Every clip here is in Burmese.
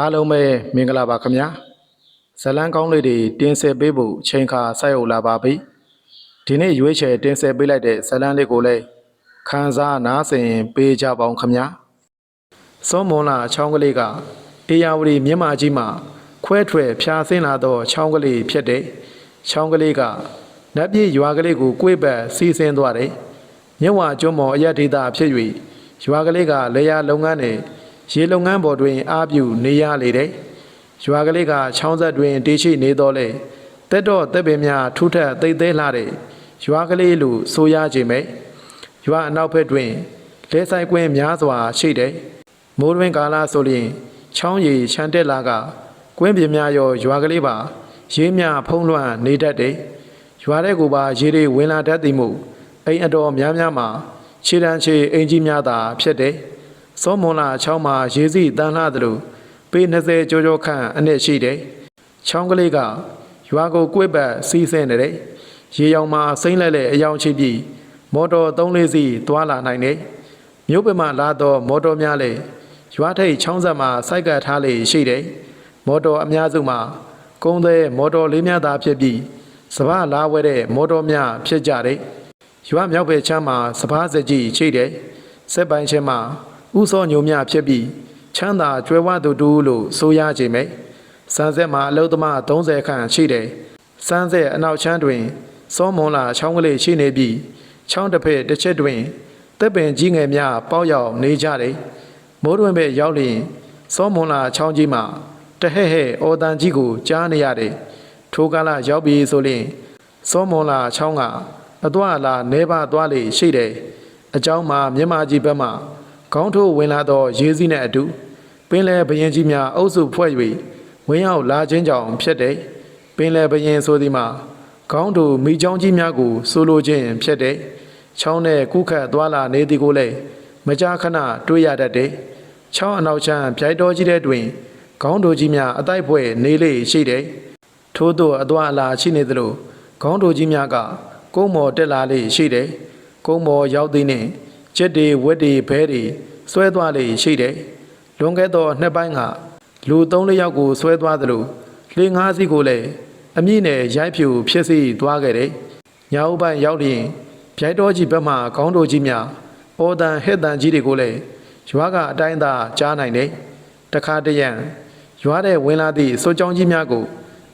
အားလုံးပဲမင်္ဂလာပါခင်ဗျာဇလန်းကောင်းလေးတွေတင်ဆက်ပေးဖို့ချိန်ခါဆက်ရောက်လာပါပြီဒီနေ့ရွေးချယ်တင်ဆက်ပေးလိုက်တဲ့ဇလန်းလေးကိုလည်းခန်းစားနားဆင်ပေးကြပါအောင်ခင်ဗျာစောမွန်လာချောင်းကလေးကအေယာဝတီမြင်းမာကြီးမှာခွဲထွက်ဖြာဆင်းလာသောချောင်းကလေးဖြစ်တဲ့ချောင်းကလေးကနတ်ပြည်ရွာကလေးကိုကိုယ်ပတ်စီးဆင်းသွားတယ်မြဝကျွန်းမော်အရက်ဒေတာဖြစ်၍ရွာကလေးကလေယာလုပ်ငန်းနဲ့ ရေလုပ်ငန်းပေါ်တွင်အားပြုနေရလေတယ်။ရွာကလေးကချောင်းဆက်တွင်တည်ရှိနေတော့လေတက်တော့တက်ပင်များထူထပ်သိမ့်သေးလာတဲ့ရွာကလေးလိုဆိုရခြင်းပဲ။ရွာအနောက်ဘက်တွင်လဲဆိုင်ကွင်းများစွာရှိတယ်။မိုးတွင်ကာလဆိုလျင်ချောင်းရည်ချမ်းတက်လာကကွင်းပြင်များရောရွာကလေးပါရေးများဖုံးလွှမ်းနေတတ်တယ်။ရွာတဲ့ကိုပါရေတွေဝင်လာတတ်သည်မို့အိမ်အတော်များများမှာခြေတန်းချေအင်ကြီးများသာဖြစ်တယ်။ စောမွန်လာချောင်းမှာရေစီတန်းလှသလိုပေ20ကျော်ကျော်ခန့်အနည်းရှိတယ်။ချောင်းကလေးကရွာကိုကွေ့ပတ်စီးဆင်းနေတယ်။ရေရောင်မှာစိမ့်လက်လက်အယောင်ချိပြီးမော်တော်3လေးစီးသွားလာနိုင်တယ်။မြို့ပင်မှာလာတော့မော်တော်များလည်းရွာထိပ်ချောင်းဆက်မှာစိုက်ကပ်ထားလေရှိတယ်။မော်တော်အများစုမှာကုန်းသေးမော်တော်လေးများသာဖြစ်ပြီးစပားလာဝဲတဲ့မော်တော်များဖြစ်ကြတယ်။ရွာမြောက်ဘက်ချမ်းမှာစပားစကြီးချိတယ်။စက်ပိုင်းချင်းမှာ ဥစောညုံမြဖြစ်ပြီးချမ်းသာကျွဲဝသူတူလို့ဆိုရခြင်းပဲ။စံဆက်မှာအလုသမား30ခန့်ရှိတယ်။စံဆက်အနောက်ချမ်းတွင်စောမွန်လာချောင်းကလေးရှိနေပြီးချောင်းတစ်ဖက်တစ်ချက်တွင်တပ်ပင်ကြီးငယ်များပေါက်ရောက်နေကြတယ်။မိုးတွင်ပဲရောက်လျင်စောမွန်လာချောင်းကြီးမှာတဟဲ့ဟဲ့အော်တန်ကြီးကိုကြားနေရတယ်။ထိုကာလရောက်ပြီဆိုရင်စောမွန်လာချောင်းကအသွာအလာနေပါသွားလေရှိတယ်။အเจ้าမှာမြမကြီးဘက်မှ ခေါင်းထိုးဝင်လာသောရေစီးနှင့်အတူပင်လယ်ဘရင်ကြီးများအုပ်စုဖွဲ့၍ဝင်ရောက်လာခြင်းကြောင့်ဖြစ်တယ်။ပင်လယ်ဘရင်ဆိုသည်မှာခေါင်းထိုးမိချောင်းကြီးများကိုဆိုလိုခြင်းဖြစ်တယ်။ချောင်းနဲ့ကုခတ်သွားလာနေသည်ကိုလည်းမကြာခဏတွေ့ရတတ်တယ်။ချောင်းအနောက်ချမ်းပြိုက်တော်ကြီးတဲ့တွင်ခေါင်းထိုးကြီးများအတိုက်ဖွဲ့နေလေရှိတယ်။ထို့သောအသွာအလာရှိနေသလိုခေါင်းထိုးကြီးများကကုန်းမော်တက်လာလေရှိတယ်။ကုန်းမော်ရောက်သည်နှင့် ကျက်တွေဝက်တွေဘဲတွေဆွဲသွားလေရှိတယ်။လွန်ခဲ့သောနှစ်ပိုင်းကလူ၃လယောက်ကိုဆွဲသွားသလိုလှေငါးစီးကိုလည်းအမြင့်နဲ့ရိုက်ဖြူဖြစ်စီသွားခဲ့တယ်။ညာဥပိုင်းရောက်ရင်ဗျိုက်တော်ကြီးဘက်မှခေါင်းတော်ကြီးများအော်တန်ဟက်တန်ကြီးတွေကိုလည်းရွာကအတိုင်းသာကြားနိုင်တယ်။တခါတရံရွာတဲ့ဝင်လာသည့်စိုးကြောင်းကြီးများကို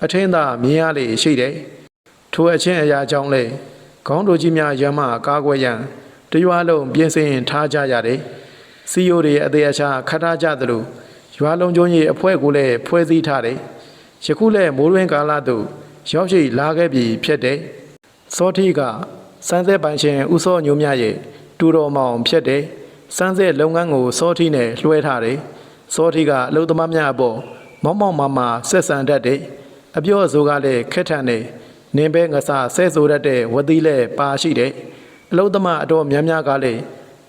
အထင်းသာမြင်ရလေရှိတယ်။ထိုအချင်းအရာကြောင့်လည်းခေါင်းတော်ကြီးများရမ်းမှကားကွယ်ရန် တရွာလုံးပြင်ဆင်ထားကြရတယ်။စီယိုတွေအသေးအချာခတ်ထားကြသလိုရွာလုံးကျုံကြီးအဖွဲ့ကိုလည်းဖွဲ့စည်းထားတယ်။ယခုလည်းမိုးရင်းကာလသို့ရောက်ရှိလာခဲ့ပြီဖြစ်တယ်။စောတိကစန်းသက်ပိုင်ရှင်ဥစောညိုမြရဲ့တူတော်မောင်ဖြစ်တယ်။စန်းသက်လုပ်ငန်းကိုစောတိနဲ့လွှဲထားတယ်။စောတိကအလုသမားများအပေါ်မောက်မောက်မာမာဆက်ဆံတတ်တယ်။အပြောအဆိုကလည်းခက်ထန်တယ်။နင်းပဲငဆဆဲဆိုတတ်တဲ့ဝသီးလည်းပါရှိတယ်။ အလုသမားအတော်များများကလည်း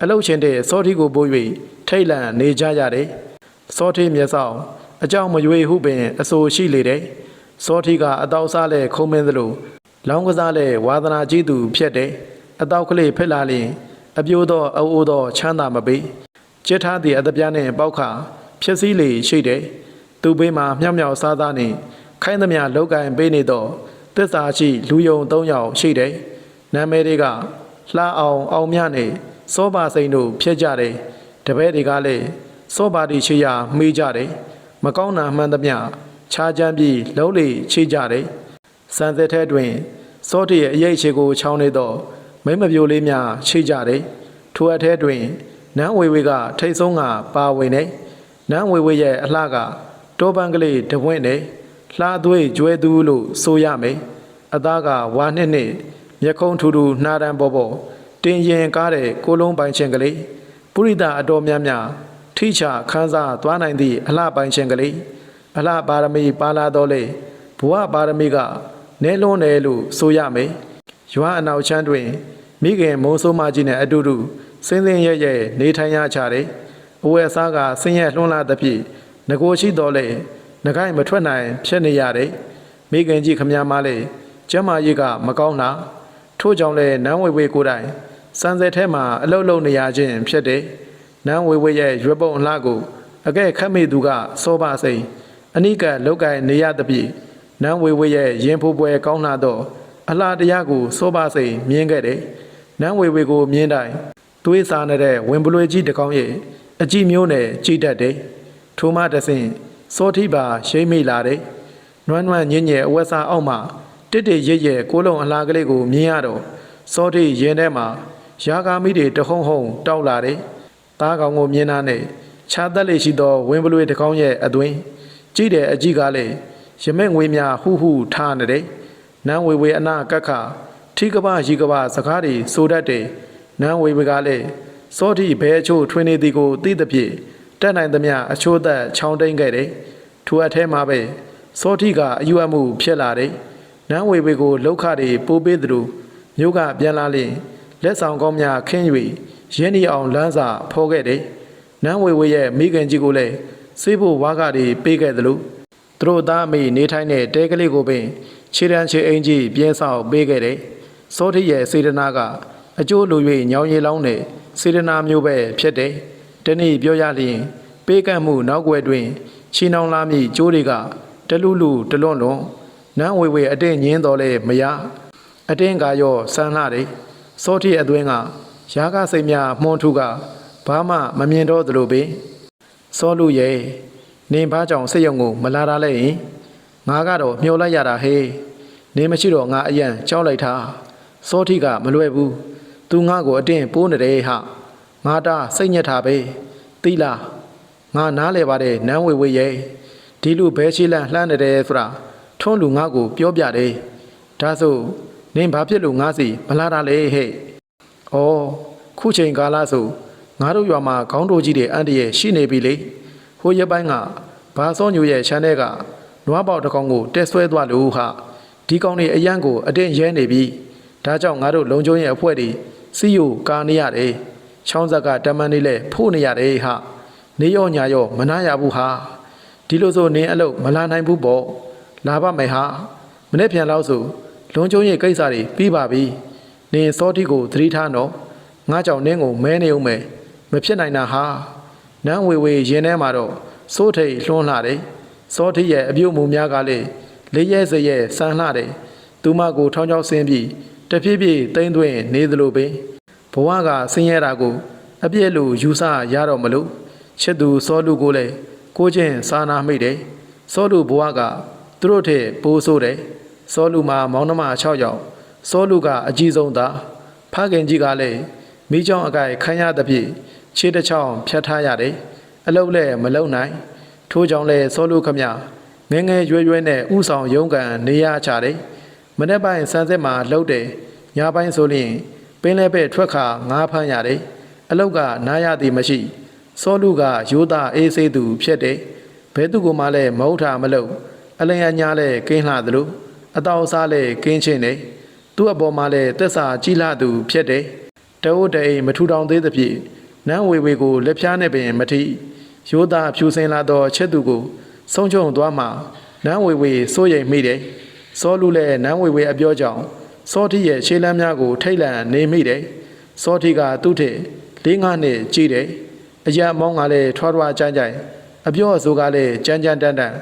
အလုရှင်တဲ့စောတိကိုပို့၍ထိတ်လန့်နေကြရတယ်။စောတိမျက်စောင်းအကြောင်းမရွေဟုပင်အဆိုရှိလေတယ်။စောတိကအတောက်စားလဲခုံမင်းသလိုလောင်းကစားလဲဝါသနာကြီးသူဖြစ်တယ်။အတောက်ကလေးဖက်လာလျင်အပြိုးသောအိုးအိုးသောချမ်းသာမပေး။ကြက်ထားသည့်အတပြားနှင့်ပေါက်ခါဖြစ်စည်းလေရှိတယ်။သူ့ဘေးမှာမြောက်မြောက်စားသားနှင့်ခိုင်းသမျှလောက်ကင်ပေးနေသောသစ္စာရှိလူယုံ၃ယောက်ရှိတယ်။နာမည်တွေက လှအောင်အောင်မြနဲ့စောပါစိန်တို့ဖြစ်ကြတယ်။တပည့်တွေကလည်းစောပါတီချေရမေးကြတယ်။မကောင်းတာမှန်သမျှခြားချမ်းပြီးလုံးလေချိကြတယ်။စံသက်ထဲတွင် စောတိရဲ့အရေးချေကိုချောင်းနေသောမိမပြိုလေးများချိကြတယ်။ထိုအထဲတွင်နန်းဝေဝေကထိတ်ဆုံးကပါဝင်နေနန်းဝေဝေရဲ့အလှကတောပန်းကလေးတဝင့်နဲ့လှသွေးကျွဲသူလို့ဆိုရမယ်။အသားကဝါနှစ်နှစ် မျက်ခုံးထူထူနှာတန်းပေါ်ပေါ်တင်ရင်ကားတဲ့ကိုလုံးပိုင်ရှင်ကလေးပုရိသအတော်များများထိချခန်းစားသွားနိုင်သည့်အလှပိုင်ရှင်ကလေးအလှပါရမီပါလာတော့လေဘဝပါရမီကနဲလွန်းတယ်လို့ဆိုရမယ်။ရွာအနောက်ချမ်းတွင်မိခင်မိုးဆိုးမကြီးနဲ့အတူတူစင်းစင်းရဲရဲနေထိုင်ရချတယ်။အဝယ်စားကဆင်းရဲလွှန်းလာသဖြင့်ငကိုရှိတော်လေငကိုင်းမထွက်နိုင် ဖြစ်နေရတယ်။မိခင်ကြီးခမများမလေးကျမကြီးကမကောင်းတာ ထို့ကြောင့်လဲနန်းဝေဝေကိုယ်တိုင်စံစဲထဲမှာအလုတ်လုံနေရခြင်းဖြစ်တယ်။နန်းဝေဝေရဲ့ရွက်ပုံအလှကိုအကဲခတ်မိသူကစောပါစိန်အနိကလောက်ကင်နေရသဖြင့်နန်းဝေဝေရဲ့ရင်ဖိုးပွဲကောင်းလာတော့အလားတရားကိုစောပါစိန်မြင်ခဲ့တယ်နန်းဝေဝေကိုမြင်တိုင်းသွေးစားနေတဲ့ဝင်ပလွေကြီးတစ်ကောင်းရဲ့အကြည့်မျိုးနဲ့ကြည်တတ်တယ်ထိုမှတဆင့်စောတိပါရှိမ့်မိလာတယ်နွမ်းနွမ်းညင်ညဲအဝက်စားအောက်မှာ တစ်တစ်ရိပ်ရဲ့ကိုလုံးအလားကလေးကိုမြင်ရတော့စောတိရင်ထဲမှာရာဂာမိတွေတဟုံဟုံတောက်လာတယ်သားကောင်ကိုမြင်တာနဲ့ခြာသက်လေရှိသောဝင်ပလွေတစ်ကောင်းရဲ့အတွင်းကြည့်တဲ့အကြည့်ကလည်းရမဲ့ငွေများဟူဟူထားနေတယ်နန်းဝေဝေအနာကက်ခထိကပရီကပစကားတွေဆိုတတ်တယ်နန်းဝေဝေကလည်းစောတိဘဲအချို့ထွင်းနေသည်ကိုသိသဖြင့်တက်နိုင်သမျှအချိုးသက်ချောင်းတိန်ခဲ့တယ်ထိုအထဲမှာပဲစောတိကအယူအမှုဖြစ်လာတယ် နန်းဝေဝေကိုလောက်ခတွေပိုးပေးသလိုမြို့ကပြန်လာလျင်လက်ဆောင်ကောင်းများခင်း၍ရင်းနှီးအောင်လမ်းစာဖော်ခဲ့တယ်နန်းဝေဝေရဲ့မိခင်ကြီးကိုလည်းစေးဖို့ဝါကတွေပေးခဲ့သလိုသူတို့သားအမိနေထိုင်တဲ့တဲကလေးကိုပင်ခြေတန်းချေအင်ကြီးပြင်းဆောင်ပေးခဲ့တယ်စောတိရဲ့စေတနာကအကျိုးလို၍ညောင်ရည်လောင်းတဲ့စေတနာမျိုးပဲဖြစ်တယ်တနေ့ပြောရလျင် ပေးကမ်းမှုနောက်ွယ်တွင်ချီနှောင်လာမည့်ကျိုးတွေကတလူလူတလွန်လွန် နန်းဝေဝေအတင်းညင်းတော်လဲမရအတင်းကရောဆန်းလာတယ်စောတိအသွင်းကရာဂစိတ်များမှုန်ထုကဘာမှမမြင်တော့သလိုပင်စောလူရဲ့နင်ဘာကြောင့်စိတ်ယုံကိုမလာတာလဲဟင်ငါကတော့မျောလိုက်ရတာဟေးနင်မရှိတော့ငါအယံကြောက်လိုက်တာစောတိကမလွယ်ဘူးသူငါကိုအတင်းပိုးနေတယ်ဟာငါတာစိတ်ညစ်တာပဲသိလားငါနားလဲပါတယ်နန်းဝေဝေရဲ့ဒီလူဘဲရှိလန့်လှမ်းနေတယ်ဆိုတာ ထွန်းလူငါကိုပြောပြတယ်ဒါဆိုနင်ဘာဖြစ်လို့ငါစီမလာတာလဲဟဲ့ဩခုချိန်ကာလဆိုငါတို့ရွာမှာခေါင်းတိုးကြီးတွေအန်တရဲ့ရှိနေပြီလေဟိုရက်ပိုင်းကဘာစောညိုရဲ့ခြံထဲကနွားပေါက်တစ်ကောင်ကိုတက်ဆွဲသွားလို့ဟာဒီကောင်တွေအရန်ကိုအတင်းရဲနေပြီဒါကြောင့်ငါတို့လုံချုံရဲ့အဖွဲတွေစီယိုကာနေရတယ်ချောင်းဆက်ကတမန်နေလဲဖို့နေရတယ်ဟာနေရောညာရောမနာရဘူးဟာဒီလိုဆိုနင်းအလုပ်မလာနိုင်ဘူးပေါ့ လာပါမယ်ဟာမနေ့ပြန်လောက်ဆိုလုံချုံရဲ့ကိစ္စတွေပြီးပါပြီနင်းစောတိကိုသတိထားနော်ငါကြောင့်နင်းကိုမဲနေအောင်မယ်မဖြစ်နိုင်တာဟာနန်းဝေဝေရင်ထဲမှာတော့စိုးထိတ်လွှန်းလာတယ်စောတိရဲ့အပြုတ်မူများကလည်းလေးရဲစရဲဆန်းလှတယ်သူမကိုထောင်းချောက်ဆင်းပြီးတဖြည်းဖြည်းတိမ့်သွင်းနေသလိုပင်ဘဝကဆင်းရဲတာကို အပြည့်လိုယူဆရတော့မလို့ချစ်သူစောလူကိုလည်းကိုချင်းစာနာမိတယ်စောလူဘဝက သူတို့ထက်ပိုးဆိုးတယ်စောလူမှာမောင်နှမ6ယောက်စောလူကအကြီးဆုံးသားဖခင်ကြီးကလည်းမိကြောင်အကိုက်ခမ်းရသဖြင့်ခြေတစ်ချောင်းဖြတ်ထားရတယ်အလုတ်လည်းမလုံနိုင် ထိုးကြောင့်လဲစောလူခမငယ်ငယ်ရွယ်ရွယ်နဲ့ဥဆောင်ရုံးကန်နေရချတယ်မနေ့ပိုင်းဆန်းစစ်မှာလှုပ်တယ်ညပိုင်းဆိုရင်ပင်းလဲပဲ့ထွက်ခါငားဖမ်းရတယ်အလုတ်ကနားရသည်မရှိစောလူကရိုးသားအေးဆေးသူဖြစ်တယ်ဘဲသူကမှလည်းမဟုတ်တာမလို့ အလင်အညာလည်းကင်းလှသလိုအတော်စားလည်းကင်းချင်းတယ်သူ့အပေါ်မှာလည်းသက်စာကြီးလာသူဖြစ်တယ်တအိုးတအိမ်မထူထောင်သေးသဖြင့်နန်းဝေဝေကိုလက်ဖြားနဲ့ပင်မထီရိုးသားဖြူစင်လာသောချက်သူကိုဆုံးချုံသွားမှနန်းဝေဝေစိုးရိမ်မိတယ်စောလူလည်းနန်းဝေဝေအပြောကြောင့်စောတိရဲ့ရှေးလမ်းများကိုထိတ်လန့်နေမိတယ်စောတိကသူ့ထက်လေးငါးနှစ်ကြည့်တယ်အရာမောင်းကလည်းထွားထွားကြမ်းကြမ်းအပြောအဆိုကလည်းကြမ်းကြမ်းတန်းတန်း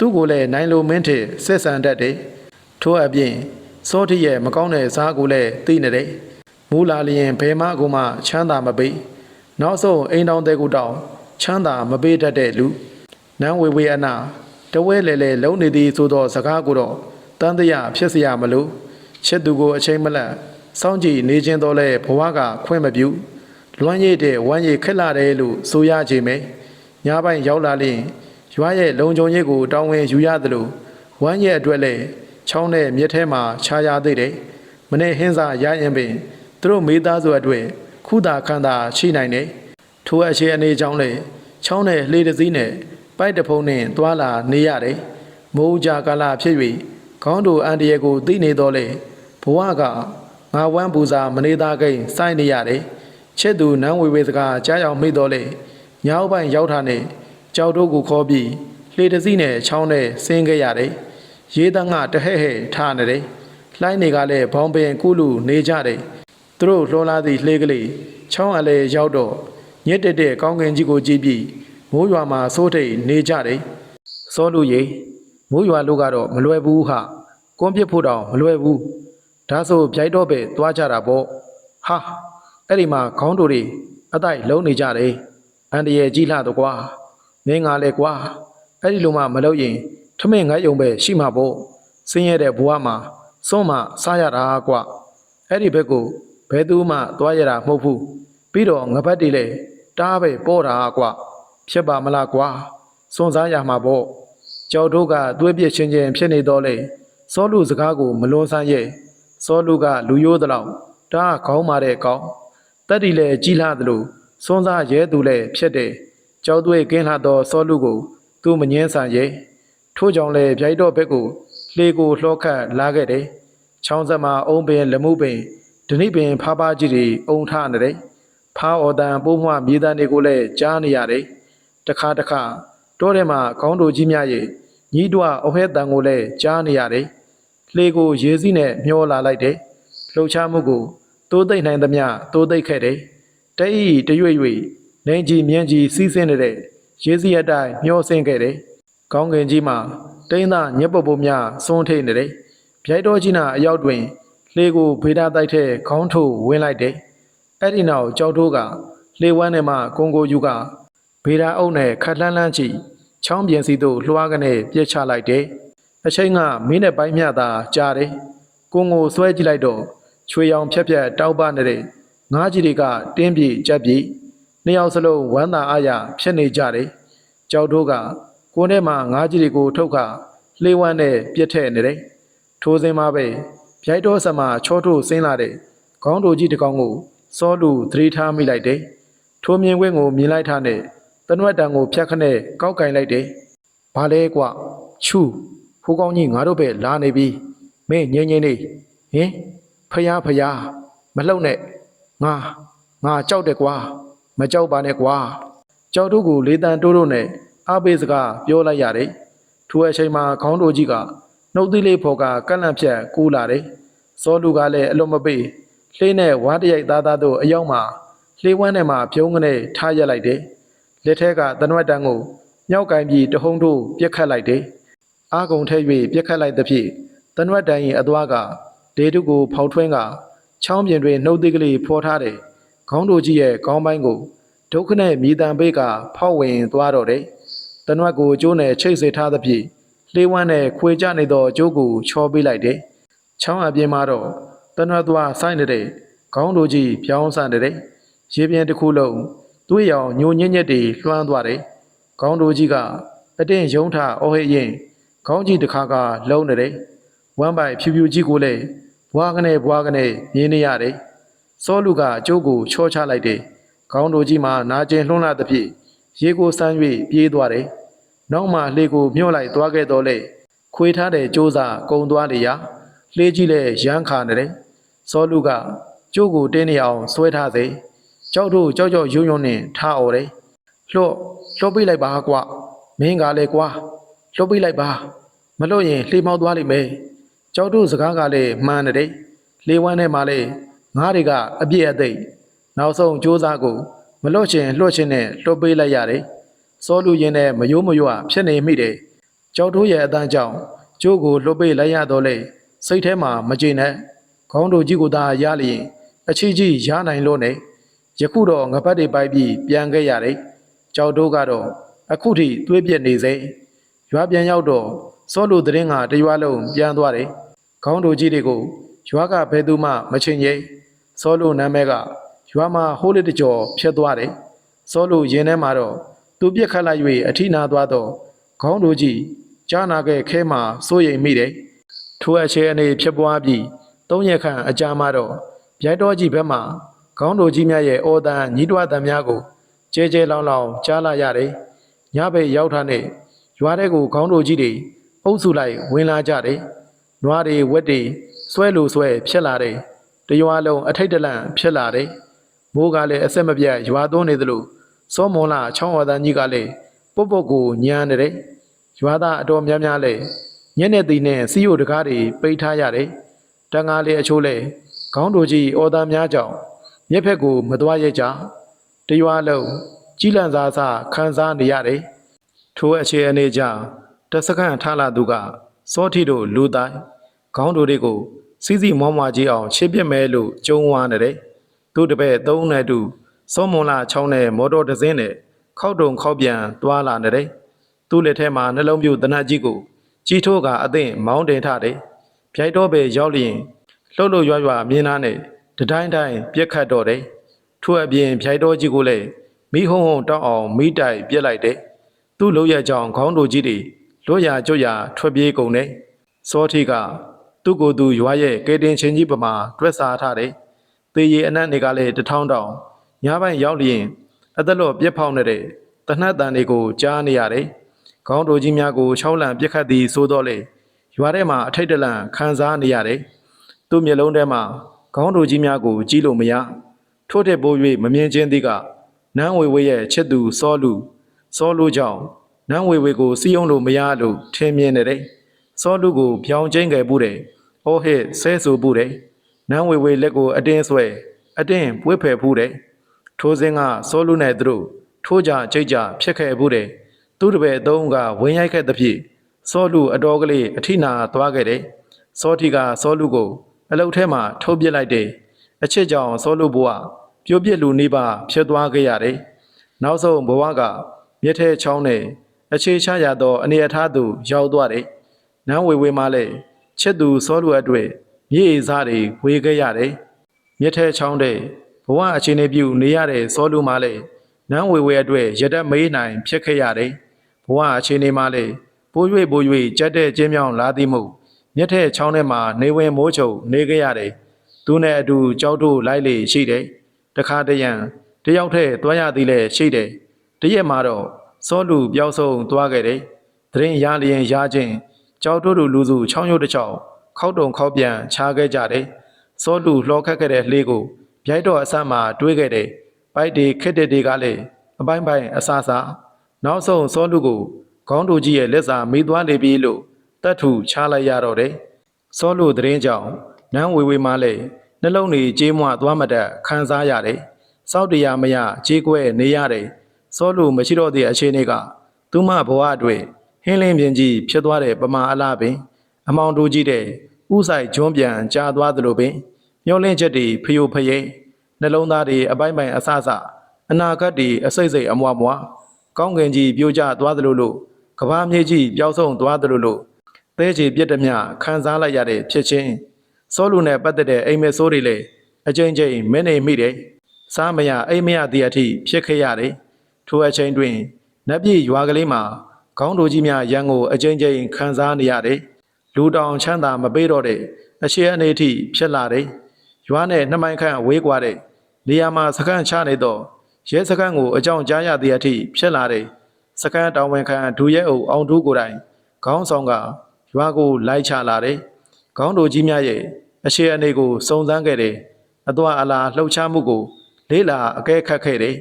သူ့ကိုလည်းနိုင်လိုမင်းထက်ဆက်ဆံတတ်တယ်ထို့အပြင်စောတိရဲ့မကောင်းတဲ့စားကိုလည်းသိနေတယ်မူလာလျင်ဘယ်မှကိုမှချမ်းသာမပေးနောက်ဆုံးအိမ်တောင်တဲ့ကိုတောင်ချမ်းသာမပေးတတ်တဲ့လူနန်းဝေဝေအနာတဝဲလေလေလုံးနေသည်ဆိုသောစကားကိုတော့တန်တရာဖြစ်เสียမလို့ချစ်သူကိုအချိန်မလန့်စောင့်ကြည့်နေခြင်းတော့လဲဘဝကခွင့်မပြုလွမ်းရည်တဲ့ဝမ်းရည်ခက်လာတယ်လို့ဆိုရခြင်းပဲညပိုင်းရောက်လာရင် ရွာရဲ့လုံခြုံရေးကိုတောင်းဝင်ယူရသလိုဝမ်းရည်အတွက်လဲချောင်းနဲ့မြက်ထဲမှာခြားရသေးတယ်မနေ့ဟင်းစာရရင်ပင်သူတို့မိသားစုအတွက်ခုသာခန္ဓာရှိနိုင်တယ်ထိုအရှိအနေကြောင့်လေချောင်းနဲ့လှေတစ်စီးနဲ့ပိုက်တဖုံနဲ့သွာလာနေရတယ်မိုးကြကာလဖြစ်၍ခေါင်းတို့အန်တရကိုသိနေတော့လေဘဝကငါဝမ်းပူစာမနေသားကိန်းစိုက်နေရတယ်ချစ်သူနန်းဝေဝေစကားကြားရောက်မိတော့လေညောက်ပိုင်းရောက်တာနဲ့ ကြောက်တို့ကိုခေါ်ပြီးလှေတစ်စီးနဲ့ချောင်းနဲ့ဆင်းခဲ့ရတယ်ရေးသားငါတဟဲ့ဟဲ့ထားနေတယ်လှိုင်းတွေကလည်းဘောင်ပင်ကုလူနေကြတယ်သူတို့လှောလာသည့်လှေကလေးချောင်းအလဲရောက်တော့ညက်တက်တဲ့ကောင်းကင်ကြီးကိုကြည့်ပြီးမိုးရွာမှာစိုးထိတ်နေကြတယ်စောလူရေမိုးရွာလို့ကတော့မလွယ်ဘူးဟာကွန်ပစ်ဖို့တောင်မလွယ်ဘူးဒါဆိုဗျိုက်တော့ပဲသွားကြတာပေါ့ဟာအဲ့ဒီမှာခေါင်းတို့တွေအတိုက်လုံးနေကြတယ်အန်တရဲ့ကြီးလှတော့ကွာ မင်းကလည်းကွာအဲ့ဒီလိုမှမလုပ်ရင်ထမင်းငိုက်ယုံပဲရှိမှာပေါ့ဆင်းရဲတဲ့ဘဝမှာစွန့်မှစားရတာကွာအဲ့ဒီဘက်ကိုဘယ်သူမှသွားရတာမဟုတ်ဘူးပြီးတော့ငပတ်တွေလည်းတားပဲပေါ်တာကွာဖြစ်ပါမလားကွာစွန့်စားရမှာပေါ့ကြောက်တို့ကသွေးပြစ်ချင်းချင်းဖြစ်နေတော့လေစောလူစကားကိုမလွန်ဆန်းရဲ့စောလူကလူရိုးသလောက်တားခေါင်းမာတဲ့ကောင်းတက်တီလည်းကြီးလာသလိုစွန့်စားရဲသူလည်းဖြစ်တယ် ကြောက်သွေးကင်းလာတော့စောလူကို သူမငင်းဆန်ရဲ့ထို့ကြောင့်လည်းဗျိုက်တော့ဘက်ကိုလေကိုလှောခတ်လာခဲ့တယ်ချောင်းဆက်မှာအုံပင်လက်မှုပင်ဒဏိပင်ဖားဖားကြီးတွေအုံထနေတယ်ဖားအော်တန်ပိုးမွှမြေတန်တွေကိုလည်းကြားနေရတယ်တခါတခါတောထဲမှာခေါင်းတို့ကြီးများရဲ့ညီးတွအဟဲတန်ကိုလည်းကြားနေရတယ်လေကိုရေစီးနဲ့မျောလာလိုက်တယ်လှုပ်ရှားမှုကိုတိုးသိမ့်နိုင်သမျှတိုးသိမ့်ခဲ့တယ်တအိတရွေ့ ရွေ့နေကြီးမြန်းကြီးစီးဆင်းနေတဲ့ရေစီးအတိုင်းမျောဆင်းခဲ့တယ်ကောင်းကင်ကြီးမှာတိန်းသားညက်ပုတ်ပုတ်များစွန်းထိတ်နေတယ်ဗျိုက်တော်ကြီးနာအရောက်တွင်လေကိုဖေးသားတိုက်တဲ့ခေါင်းထိုးဝင်လိုက်တယ်အဲ့ဒီနောက်ကြောက်တို့ကလေဝမ်းထဲမှာကွန်ကိုယူကဗေဒာအုပ်နဲ့ခတ်လှမ်းလှမ်းချီချောင်းပြင်စီတို့လွှားကနေပြစ်ချလိုက်တယ်အချိန်ကမင်းနဲ့ပိုင်းမြသာကြားတယ်ကွန်ကိုဆွဲကြည့်လိုက်တော့ချွေရောင်ဖြက်ဖြက်တောက်ပနေတဲ့ငါးကြီးတွေကတင်းပြေကြက်ပြေ နှစ်ယောက်စလုံးဝမ်းသာအားရဖြစ်နေကြတယ်ကြောက်တို့ကကိုယ်ထဲမှာငါးကြီးတွေကိုထုတ်ခလှေဝမ်းနဲ့ပြစ်ထည့်နေတယ်ထိုးစင်းမှာပဲဗျိုက်တော်ဆမချောထိုးဆင်းလာတဲ့ခေါင်းတို့ကြီးတစ်ကောင်ကိုစောလူသတိထားမိလိုက်တယ်ထိုးမြင်ခွင့်ကိုမြင်လိုက်ထားနဲ့တနွက်တန်ကိုဖြတ်ခနဲ့ကောက်ကင်လိုက်တယ်ဘာလဲကွချူဟိုးကောင်းကြီးငါတို့ပဲလာနေပြီမင်းငင်းငင်းလေးဟင်ဖယားဖယားမလှုပ်နဲ့ငါငါကြောက်တယ်ကွာ မကြောက်ပါနဲ့ကွာကြောက်တို့ကိုလေးတန်တိုးတို့နဲ့အားပေးစကားပြောလိုက်ရတယ်ထိုအချိန်မှာခေါင်းတို့ကြီးကနှုတ်သီးလေးဖော်ကကန့်လန့်ဖြတ်ကူးလာတယ်စောလူကလည်းအလွန်မပေးလှေနဲ့ဝါတရိုက်သားသားတို့အယောက်မှာလှေဝမ်းထဲမှာဖြုံးကနေထားရက်လိုက်တယ်လက်ထက်ကတနွက်တန်းကိုမြောက်ကင်ပြီးတဟုံတို့ပြက်ခတ်လိုက်တယ်အာကုံထဲ၍ပြက်ခတ်လိုက်သဖြင့်တနွက်တန်း၏အသွားကဒေတုကိုဖောက်ထွင်းကချောင်းပြင်တွင်နှုတ်သီးကလေးဖော်ထားတယ် ခေါင်းတို့ကြီးရဲ့ခေါင်းပိုင်းကိုဒုက္ခနဲ့မြေတံပိတ်ကဖောက်ဝင်သွားတော့တယ်တနွက်ကိုကျိုးနဲ့ချိတ်စေထားသဖြင့်လှေဝမ်းနဲ့ခွေကြနေသောကျိုးကိုချောပေးလိုက်တယ်ချောင်းအပြင်မှာတော့တနွက်သွားဆိုင်နေတဲ့ခေါင်းတို့ကြီးပြောင်းဆန်တဲ့ရေပြင်တစ်ခုလုံးသွေးရောင်ညိုညံ့ညက်တွေလွှမ်းသွားတယ်ခေါင်းတို့ကြီးကအတင်းယုံထအော်ဟဲ့ရင်ခေါင်းကြီးတစ်ခါကလုံးနေတယ်ဝမ်းပိုင်ဖြူဖြူကြီးကိုလည်းဘွားကနေဘွားကနေမြင်နေရတယ် စောလူကအကျိုးကိုချောချလိုက်တယ်ခေါင်းတို့ကြီးမှာနာကျင်လှုံ့လာသဖြင့်ရေကိုစမ်း၍ပြေးသွားတယ်နောက်မှလှေကိုမြှော့လိုက်သွားခဲ့တော့လေခွေထားတဲ့စ조사ကုံသွားလေရာလှေကြီးလည်းရမ်းခါနေတယ်စောလူကကျိုးကိုတင်းနေအောင်ဆွဲထားစေကြောက်တို့ကြောက်ကြောက်ယုံယုံနဲ့ထားអော်တယ်လှော့လှော့ပိတ်လိုက်ပါကွာမင်းကလည်းကွာလှော့ပိတ်လိုက်ပါမလို့ရင်လှေမောက်သွားလိမ့်မယ်ကြောက်တို့စကားကလည်းမှန်တယ်လေဝမ်းထဲမှာလည်း ငားတွေကအပြည့်အသိပ်နောက်ဆုံးစ조사ကိုမလွတ်ချင်လွတ်ချင်နဲ့လွတ်ပေးလိုက်ရတယ်စောလူရင်နဲ့မယိုးမယွဖြစ်နေမိတယ်ကြောက်တို့ရဲ့အတန်းကြောင့်ကျိုးကိုလွတ်ပေးလိုက်ရတော့လေစိတ်ထဲမှာမကျေနပ်ခေါင်းတို့ကြီးကိုသာရလျင်အချီကြီးရနိုင်လို့နဲ့ယခုတော့ငပတ်တွေပိုက်ပြီးပြန်ခဲ့ရတယ်ကြောက်တို့ကတော့အခုထိသွေးပြက်နေစေရွာပြန်ရောက်တော့စောလူသတင်းကတရွာလုံးပြန်သွားတယ်ခေါင်းတို့ကြီးတွေကိုရွာကဘယ်သူမှမချင်ရဲ့ စောလူနာမည်ကရွာမှာဟိုးလေးတကြောဖြစ်သွားတယ်စောလူရင်ထဲမှာတော့သူပြက်ခတ်လိုက်၍အထိနာသွားတော့ခေါင်းတို့ကြီးကြားနာခဲ့ခဲမှစိုးရိမ်မိတယ်ထိုအချေအနေဖြစ်ပွားပြီးသုံးရက်ခန့်အကြာမှတော့ဗျိုက်တော်ကြီးဘက်မှခေါင်းတို့ကြီးများရဲ့အော်တန်ညီးတွားတန်များကိုကျဲကျဲလောင်းလောင်းကြားလာရတယ်ညဘက်ရောက်ထားတဲ့ရွာတဲ့ကိုခေါင်းတို့ကြီးတွေအုပ်စုလိုက်ဝင်လာကြတယ်နွားတွေဝက်တွေဆွဲလို့ဆွဲဖြစ်လာတယ် တရွာလုံးအထိတ်တလန့်ဖြစ်လာတယ်မိုးကလည်းအဆက်မပြတ်ရွာသွန်းနေသလိုစောမွန်လာချောင်းဝါတန်ကြီးကလည်းပုတ်ပုတ်ကိုညံနေတယ်ရွာသားအတော်များများလည်းညနေသီးနဲ့စီယိုတကားတွေပိတ်ထားရတယ်တန်ငါလေးအချိုးလဲခေါင်းတို့ကြီးအော်သားများကြောင့်မျက်ဖက်ကိုမသွားရဲကြတရွာလုံးကြီးလန့်စားစားခံစားနေရတယ်ထိုအခြေအနေကြောင့်တစကန်ထားလာသူကစောထီတို့လူတိုင်းခေါင်းတို့တွေကို စီးစီးမွားမွားကြီးအောင်ချစ်ပြစ်မဲလို့ကြုံဝါနေတယ်သူတပည့်သုံးနဲ့တူစောမွန်လာချောင်းနဲ့မော်တော်တစ်စင်းနဲ့ခောက်တုံခောက်ပြန်သွားလာနေတယ်သူ့လက်ထဲမှာနှလုံးပြူတနတ်ကြီးကိုကြီးထိုးကအသင့်မောင်းတင်ထားတယ်ပြိုက်တော့ပဲရောက်လျင်လှုပ်လှုပ်ရွရွမြင်းသားနဲ့တတိုင်းတိုင်းပြက်ခတ်တော့တယ်ထို့အပြင်ပြိုက်တော့ကြီးကိုလည်းမိဟုံဟုံတောက်အောင်မိတိုင်ပြက်လိုက်တယ်သူ့လုံးရဲ့ကြောင်ခေါင်းတို့ကြီးတွေလွတ်ရကြွရထွက်ပြေးကုန်တယ်စောထီက သူ့ကိုယ်သူရွာရဲ့ကေတင်ချင်းကြီးပမာတွက်စားထားတယ်သေရီအနက်တွေကလည်းတထောင်းတောင်ညပိုင်းရောက်လျင်အသက်လော့ပြက်ဖောက်နေတဲ့တနတ်တန်တွေကိုကြားနေရတယ်။ခေါင်းတို့ကြီးများကိုချောင်းလန့်ပြက်ခတ်သည်ဆိုတော့လေရွာထဲမှာအထိတ်တလန့်ခံစားနေရတယ်။သူ့မျက်လုံးထဲမှာခေါင်းတို့ကြီးများကိုကြည့်လို့မရ။ထို့တဲ့ပိုး၍မမြင်ချင်းသည်ကနန်းဝေဝေရဲ့ချစ်သူစောလူစောလူကြောင့်နန်းဝေဝေကိုစီးအောင်လို့မရလို့ထင်မြင်နေတယ်။ စောလူကိုပြောင်းကျင်းခဲ့ဘူးတယ်။အိုးဟစ်ဆဲဆူဘူးတယ်။နန်းဝေဝေလက်ကိုအတင်းဆွဲအတင်းပွေးဖယ်ဘူးတယ်။ထိုးစင်းကစောလူနဲ့သူတို့ထိုးကြကြိတ်ကြဖြစ်ခဲ့ဘူးတယ်။သူ့တပည့်သုံးကဝင်းရိုက်ခဲ့သဖြင့်စောလူအတော်ကလေးအထိနာသွားခဲ့တယ်။စောထီကစောလူကို အလုတ်ထဲမှာထုတ်ပစ်လိုက်တယ်။အချစ်ကြောင့်စောလူဘဝပြိုပြစ်လူနေပါဖြစ်သွားခဲ့ရတယ်။နောက်ဆုံးဘဝကမြက်ထဲချောင်းနဲ့အခြေချရသောအနေအထားသို့ရောက်သွားတယ်။ နန်းဝေဝေမှလည်းချစ်သူစောလူအတွေ့မြေအေးစားတွေဝေခဲ့ရတယ်။မြက်ထဲချောင်းတဲ့ဘဝအခြေအနေပြုနေရတဲ့စောလူမှလည်းနန်းဝေဝေအတွက်ရတက်မေးနိုင်ဖြစ်ခဲ့ရတယ်။ဘဝအခြေအနေမှလည်းပိုး၍ပိုး၍ကြက်တဲ့ကျင်းမြောင်းလာသည်မို့မြက်ထဲချောင်းထဲမှာနေဝင်မိုးချုပ်နေခဲ့ရတယ်။သူနဲ့အတူကြောက်တို့လိုက်လေရှိတယ်။တခါတရံတယောက်တည်းသွားရသည်လည်းရှိတယ်။တရက်မှာတော့စောလူပျောက်ဆုံးသွားခဲ့တယ်။သတင်းရလျင်ရခြင်း ကြောက်တို့လူလူစုချောင်းရုပ်တစ်ချောင်းခောက်တုံခောက်ပြန်ချားခဲ့ကြတယ်။စောလူလှော်ခတ်ခဲ့တဲ့လှေကိုဗျိုက်တော်အဆမ်းမှာတွေးခဲ့တယ်။ပိုက်တွေခက်တဲ့တွေကလည်းအပိုင်းပိုင်းအဆာဆာနောက်ဆုံးစောလူကိုခေါင်းတို့ကြီးရဲ့လက်စာမိသွားလေပြီလို့တတ်ထူချလိုက်ရတော့တယ်။စောလူသတင်းကြောင့်နန်းဝေဝေမှလည်းနှလုံးတွေကြေးမွသွားမတတ်ခံစားရတယ်။စောက်တရားမရကြေးကွဲနေရတယ်။စောလူမရှိတော့တဲ့အခြေအနေကသူမဘဝအတွက် ဟင်းလင်းပြင်းကြီးဖြစ်သွားတဲ့ပမာအလားပင် အမောင်တို့ကြီးတဲ့ဥဆိုင်ကျွန်းပြန်ကြာသွားသလိုပင်မျောလင့်ချက်တွေဖျို့ဖယဲနှလုံးသားတွေအပိုင်းပိုင်းအဆအဆအနာဂတ်တွေအစိတ်စိတ်အမွားမွားကောင်းကင်ကြီးပြိုကျသွားသလိုလို့ကဘာမြေကြီးပျောက်ဆုံးသွားသလိုလို့သဲချေပြက်တမျှခံစားလိုက်ရတဲ့ဖြစ်ချင်းစောလူနဲ့ပတ်သက်တဲ့အိမ်မဲဆိုးတွေလည်းအကြိမ်ကြိမ်မင်းနေမိတယ်စားမရအိမ်မရသည့်အထိဖြစ်ခဲ့ရတယ်ထိုအချိန်တွင်နတ်ပြည်ရွာကလေးမှာ ခေါင်းတို့ကြီးများရန်ကိုအကြိမ်ကြိမ်ခံစားနေရတယ်လူတောင်ချမ်းသာမပေးတော့တဲ့အရှိအနေအထိဖြစ်လာတယ်ရွာနဲ့နှစ်မိုင်ခန့်ဝေးကွာတဲ့နေရာမှာစခန်းချနေတော့ရဲစခန်းကိုအကြောင်းကြားရသည့်အထိဖြစ်လာတယ်စခန်းတောင်ဝန်ခံဒူရဲအုပ်အောင်ထူးကိုယ်တိုင်ခေါင်းဆောင်ကရွာကိုလိုက်ချလာတယ်ခေါင်းတို့ကြီးများရဲ့အရှိအနေကိုစုံစမ်းခဲ့တယ်အသွာအလာလှုပ်ရှားမှုကို လေးလာအကဲခတ်ခဲ့တယ်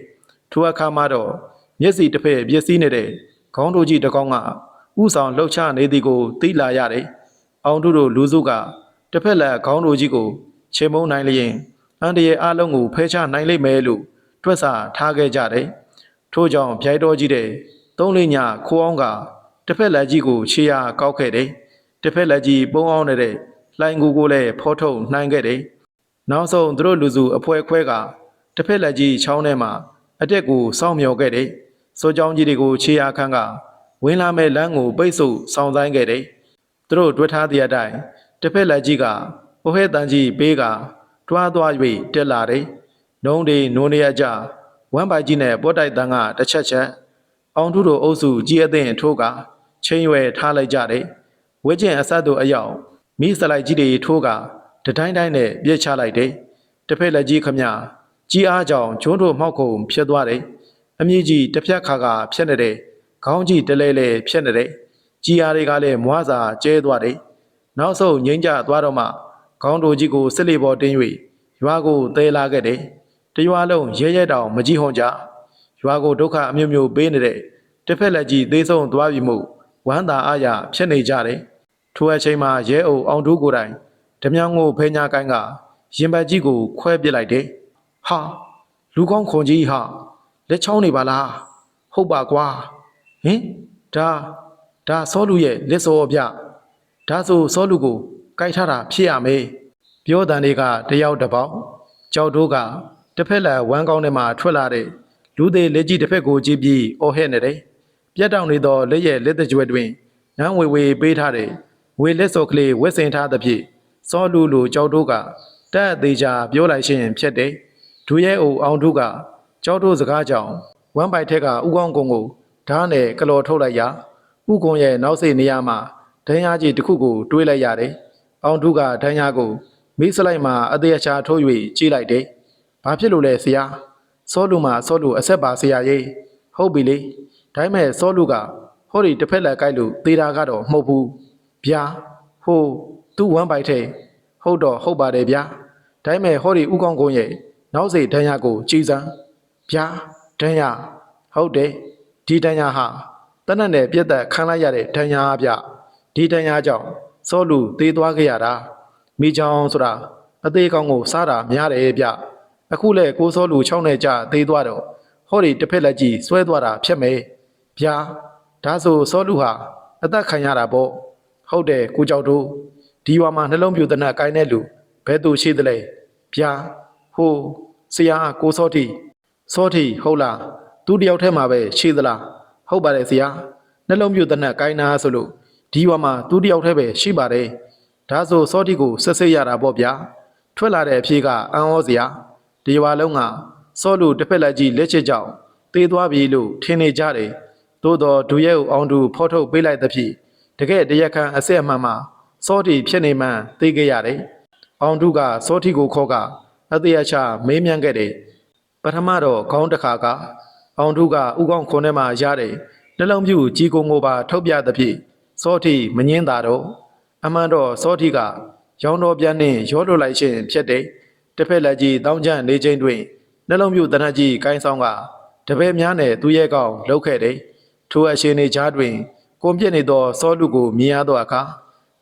ထိုအခါမှာတော့မျက်စိတစ်ဖက်ပျက်စီးနေတဲ့ ခေါင်းတို့ကြီးတစ်ကောင်ကဥဆောင်လှုပ်ရှားနေသည်ကိုသိလာရတယ်အောင်တို့တို့လူစုကတစ်ဖက်လက်ခေါင်းတို့ကြီးကိုချေမုန်းနိုင်လျင်အန်တရဲ့အလုံးကိုဖဲချနိုင်လိမ့်မယ်လို့တွက်ဆထားခဲ့ကြတယ်ထို့ကြောင့်ဗျိုက်တော်ကြီးတဲ့သုံးလေးညခိုးအောင်ကတစ်ဖက်လက်ကြီးကိုခြေရကောက်ခဲ့တယ်တစ်ဖက်လက်ကြီးပုံအောင်နေတဲ့လှိုင်ကူကိုလည်းဖောထုတ်နိုင်ခဲ့တယ်နောက်ဆုံးသူတို့လူစုအဖွဲခွဲကတစ်ဖက်လက်ကြီးချောင်းထဲမှာအတက်ကိုစောင့်မျှော်ခဲ့တယ် စိုးကြောင်းကြီးတွေကိုခြေရခန်းကဝင်လာမဲ့လမ်းကိုပိတ်ဆို့ဆောင်ဆိုင်ခဲ့တယ်သူတို့တွေ့ထားတဲ့အတိုင်းတစ်ဖက်လက်ကြီးကဟိုဟဲတန်ကြီးပေးကတွားသွား၍တက်လာတယ်။နှုံးတွေနိုးနေရကြဝမ်းပိုက်ကြီးနဲ့ပော့တိုက်တန်းကတစ်ချက်ချက်အောင်ထုတို့အုပ်စုကြီးအသင်းထိုးကချင်းရွယ်ထားလိုက်ကြတယ်။ဝဲကျင်အဆက်တို့အယောင်မိစလိုက်ကြီးတွေထိုးကတတိုင်းတိုင်းနဲ့ပြစ်ချလိုက်တယ်။တစ်ဖက်လက်ကြီးခမကြီးအားကြောင့်ကျွန်းတို့မှောက်ခုံဖြစ်သွားတယ်။ အမြင့်ကြီးတစ်ဖြတ်ခါကဖြစ်နေတဲ့ခေါင်းကြီးတလဲလဲဖြစ်နေတဲ့ကြီးအားတွေကလည်းမွားစာကျဲသွားတယ်။နောက်ဆုံးငိမ့်ကြသွားတော့မှခေါင်းတို့ကြီးကိုစစ်လေပေါ်တင်း၍ရွာကိုသဲလာခဲ့တယ်။တရွာလုံးရဲရဲတောင်မကြည့်ဟွန်ကြ။ရွာကိုဒုက္ခအမျိုးမျိုးပေးနေတဲ့တစ်ဖက်လက်ကြီးသေးဆုံးသွားပြီမို့ဝမ်းသာအားရဖြစ်နေကြတယ်။ထိုအချိန်မှာရဲအုပ်အောင်တူးကိုယ်တိုင်ဓမြောင်ကိုဖဲညာကိုင်းကရင်ပတ်ကြီးကိုခွဲပစ်လိုက်တယ်။ဟာလူကောင်းခွန်ကြီးဟာ လက်ချောင်းနေပါလားဟုတ်ပါကွာဟင်ဒါဒါစောလူရဲ့လက်စောဗျဒါဆိုစောလူကိုကြိုက်ထားတာဖြစ်ရမေပြောတန်တွေကတယောက်တစ်ပေါက်ကြောက်တို့ကတစ်ဖက်လက်ဝမ်းကောင်းထဲမှာထွက်လာတဲ့လူသေးလက်ကြီးတစ်ဖက်ကိုကြည့်ပြီးအော်ဟဲ့နေတယ်ပြတ်တောင်နေသောလက်ရဲ့လက်တကြွယ်တွင်နန်းဝေဝေပေးထားတဲ့ဝေလက်စော်ကလေးဝက်စင်ထားသဖြင့်စောလူလူကြောက်တို့ကတက်အသေးချာပြောလိုက်ခြင်းဖြစ်တယ်ဒူရဲအိုအောင်တို့က ကြောက်တို့စကားကြောင့်ဝမ်းပိုက်ထက်ကဥကောင်းကုံကိုဓာတ်နဲ့ကလော်ထုတ်လိုက်ရာဥကုံရဲ့နောက်စိနေရာမှာဒန်းရားကြီးတစ်ခုကိုတွေးလိုက်ရတယ်အောင်တို့ကဒန်းရားကိုမိစလိုက်မှာအသေးအချာထိုး၍ကြည့်လိုက်တယ်ဘာဖြစ်လို့လဲဆရာစောလူမှာစောလူအဆက်ပါဆရာကြီးဟုတ်ပြီလေဒါပေမဲ့စောလူကဟောဒီတစ်ဖက်လက်ကိုက်လို့သေးတာကတော့မဟုတ်ဘူးဗျာဟိုသူ့ဝမ်းပိုက်ထဲဟုတ်တော့ဟုတ်ပါတယ်ဗျာဒါပေမဲ့ဟောဒီဥကောင်းကုန်းရဲ့နောက်စိဒန်းရကိုကြည်စမ်း ဗျာဒန်းရဟုတ်တယ်ဒီဒန်းရဟာတနက်နဲ့ပြက်သက်ခံလိုက်ရတဲ့ဒန်းရဗျဒီဒန်းရကြောင့်စောလူသေးသွားခဲ့ရတာမိချောင်းဆိုတာအသေးကောင်းကိုစားတာများတယ်ဗျအခုလေကိုစောလူ6နဲ့ကြာသေးသွားတော့ဟောဒီတစ်ဖက်လက်ကြီးဆွဲသွားတာဖြစ်မယ်ဗျာဒါဆိုစောလူဟာအသက်ခံရတာပေါ့ဟုတ်တယ်ကိုကြောက်တို့ဒီဝါမှာနှလုံးပြူတနတ်ကိုင်းတဲ့လူဘယ်သူရှိသလဲဗျာဟိုဆရာကိုစောတီ စောတီဟုတ်လားသူတယောက်တည်းမှာပဲရှိသလားဟုတ်ပါတယ်ဆရာနှလုံးပြူတနတ်ကိုင်းနာဆိုလို့ဒီဝါမှာသူတယောက်တည်းပဲရှိပါတယ်ဒါဆိုစောတီကိုဆက်ဆက်ရတာပေါ့ဗျာထွက်လာတဲ့အဖြေကအံ့ဩစရာဒီဝါလုံးကစောလူတစ်ဖက်လက်ကြီးလက်ချစ်ကြောင့်သေသွားပြီလို့ထင်နေကြတယ်သို့တော်ဒူရဲကိုအောင်သူဖော်ထုတ်ပေးလိုက်သဖြင့်တကယ်တရက်ခန့်အဆက်အမှန်မှာစောတီဖြစ်နေမှန်သိခဲ့ရတယ်။အောင်တုကစောတီကိုခေါ်ကအသေးအချာမေးမြန်းခဲ့တယ်။ ပထမတော့ခေါင်းတစ်ခါကအောင်တုကဥကောင်းခွန်ထဲမှာရတဲ့နှလုံးပြူကြီးကုံကိုပါထုတ်ပြသဖြင့်စောတီမငင်းတာတော့အမှန်တော့စောတီကရောင်းတော်ပြန်နှင့်ရောလွတ်လိုက်ခြင်းဖြစ်တယ်။တစ်ဖက်လက်ကြီးတောင်းကျနေခြင်းတွင်နှလုံးပြူတနတ်ကြီးကိုင်းဆောင်ကတပည့်များနဲ့သူရဲ့ကောင်လှုပ်ခဲ့တယ်။ထိုအရှင်နေကြားတွင်ကွန်ပြစ်နေသောစောလူကိုမြင်ရသောအခါ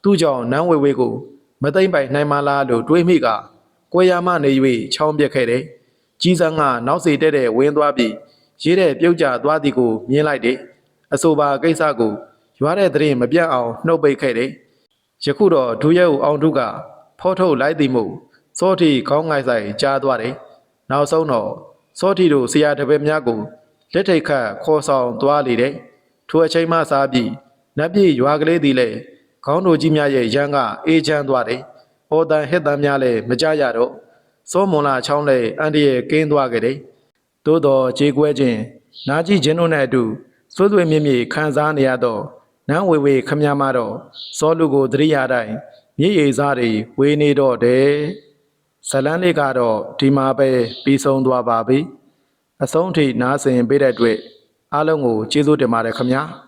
သူ့ကြောင့်နန်းဝေဝေကို မသိမ့်ပိုင်နိုင်မလားလို့တွေးမိကကွဲရမနေ၍ချောင်းပြက်ခဲ့တယ်။ ကြီးစန်းကနောက်စီတက်တဲ့ဝင်းသွားပြီးရေးတဲ့ပြုတ်ကျသွားသည်ကိုမြင်လိုက်တယ်။အဆိုပါကိစ္စကိုရွာတဲ့သတင်းမပြတ်အောင်နှုတ်ပိတ်ခဲ့တယ်။ယခုတော့ဒူရဲဦးအောင်တုကဖောထုတ်လိုက်သည်မို့စောထီခေါင်းငိုက်ဆိုင်ကြားသွားတယ်။နောက်ဆုံးတော့စောထီတို့ဆရာတပည့်များကိုလက်ထိတ်ခတ်ခေါ်ဆောင်သွားလေတယ်။ထိုအချိန်မှစားပြီးနတ်ပြည်ရွာကလေးသည်လည်းခေါင်းတို့ကြီးများရဲ့ရန်ကအေးချမ်းသွားတယ်။ဟောတန်ဟစ်တန်များလည်းမကြရတော့ စောမွန်လာချောင်းလည်းအန်ဒီရဲ့ကင်းသွားကြတယ်။သို့တော်ခြေကွဲခြင်းနာကြည့်ခြင်းတို့နဲ့အတူစွတ်သွေးမြင့်မြင့်ခံစားနေရတော့နန်းဝေဝေခမများမတော့စောလူကိုသတိရတိုင်းမြေရည်စားတွေဝေနေတော့တယ်။ဇလန်းလေးကတော့ဒီမှာပဲပြီးဆုံးသွားပါပြီ။အဆုံးထိနားဆင်ပေးတဲ့အတွက်အားလုံးကိုကျေးဇူးတင်ပါတယ်ခမညာ။